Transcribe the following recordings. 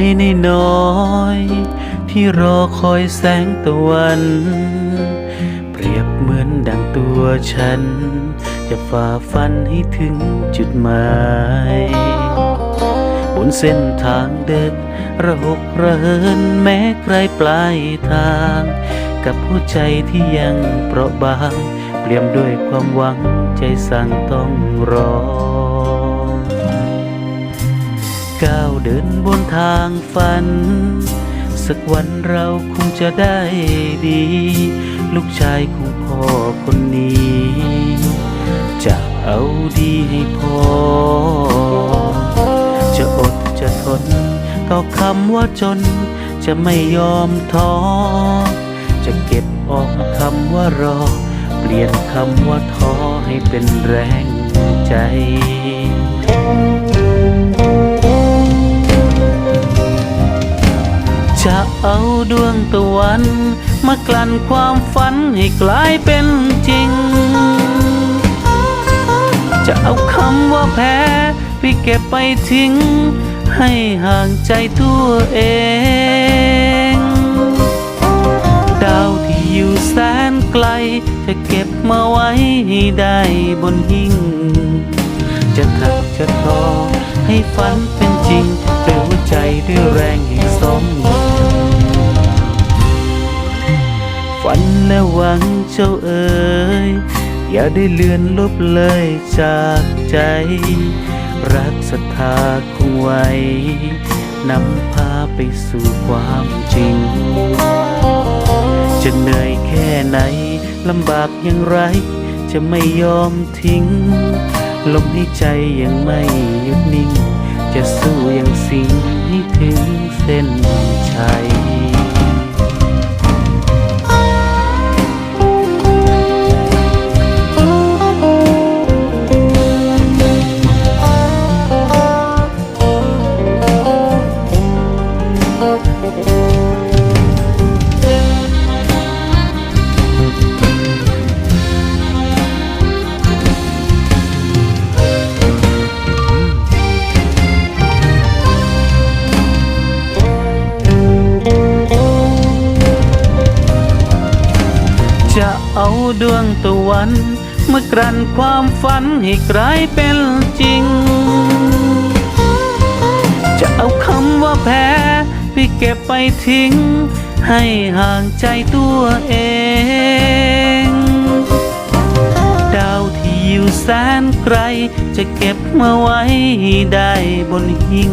ยในน้อย ที่รอคอยแสงตะวัน เปรียบเหมือนดังตัวฉัน จะฝ่าฟันให้ถึงจุดหมาย บนเส้นทางเดินระหกระเหินแม้ไกลปลายทาง กับหัวใจที่ยังเปราะบาง เปลี่ยมด้วยความหวังใจสั่งต้องรอ ก้าวเดินบนทางฝัน สักวันเราคงจะได้ดี ลูกชายของพ่อคนนี้ จะเอาดีให้พ่อ จะอดจะทนต่อคำว่าจน จะไม่ยอมท้อ จะเก็บออกคำว่ารอ เปลี่ยนคำว่าท้อให้เป็นแรงใจ ตะวันมากลั่นความฝันให้กลายเป็นจริง จะเอาคำว่าแพ้ไปเก็บไปทิ้ง ให้ห่างใจตัวเอง ดาวที่อยู่แสนไกล จะเก็บมาไว้ให้ได้บนหิ้ง จะถักจะทอให้ฝันเป็นจริงด้วยหัวใจด้วยแรงแห่งสม และหวังเจ้าเอ๋ยอย่าได้เลือนลบเลยจากใจ รักศรัทธาคงไว้นำพาไปสู่ความจริง จะเหนื่อยแค่ไหนลำบากอย่างไร จะไม่ยอมทิ้ง ลมหายใจยังไม่หยุดนิ่ง จะสู้อย่างสิ่งให้ถึงเส้นชัย ดวงตะวัน เมากลั่นความฝันให้กลายเป็นจริง จะเอาคำว่าแพ้ไปเก็บไปทิ้ง ให้ห่างใจตัวเอง ดาวที่อยู่แสนไกล จะเก็บมาไว้ได้บนหิ้ง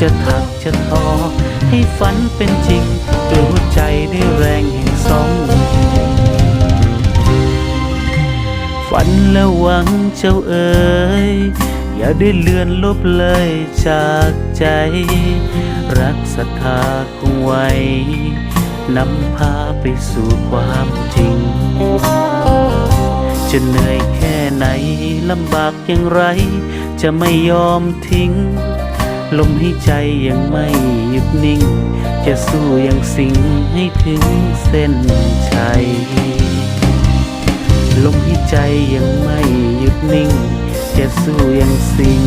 จะถักจะทอให้ฝันเป็นจริงด้วยหัวใจด้วยแรงแห่งสอง ฝันและหวังเจ้าเอ๋ยอย่าได้เลือนลบเลยจากใจ รักศรัทธาคงไว้นำพาไปสู่ความจริง จะเหนื่อยแค่ไหนลำบากอย่างไร จะไม่ยอมทิ้ง ลมหายใจยังไม่หยุดนิ่ง จะสู้อย่างสิงให้ถึงเส้นชัย ลมหายใจยังไม่หยุดนิ่ง จะสู้ยังสิ่ง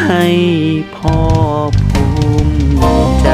ให้พ่อภูมิใจ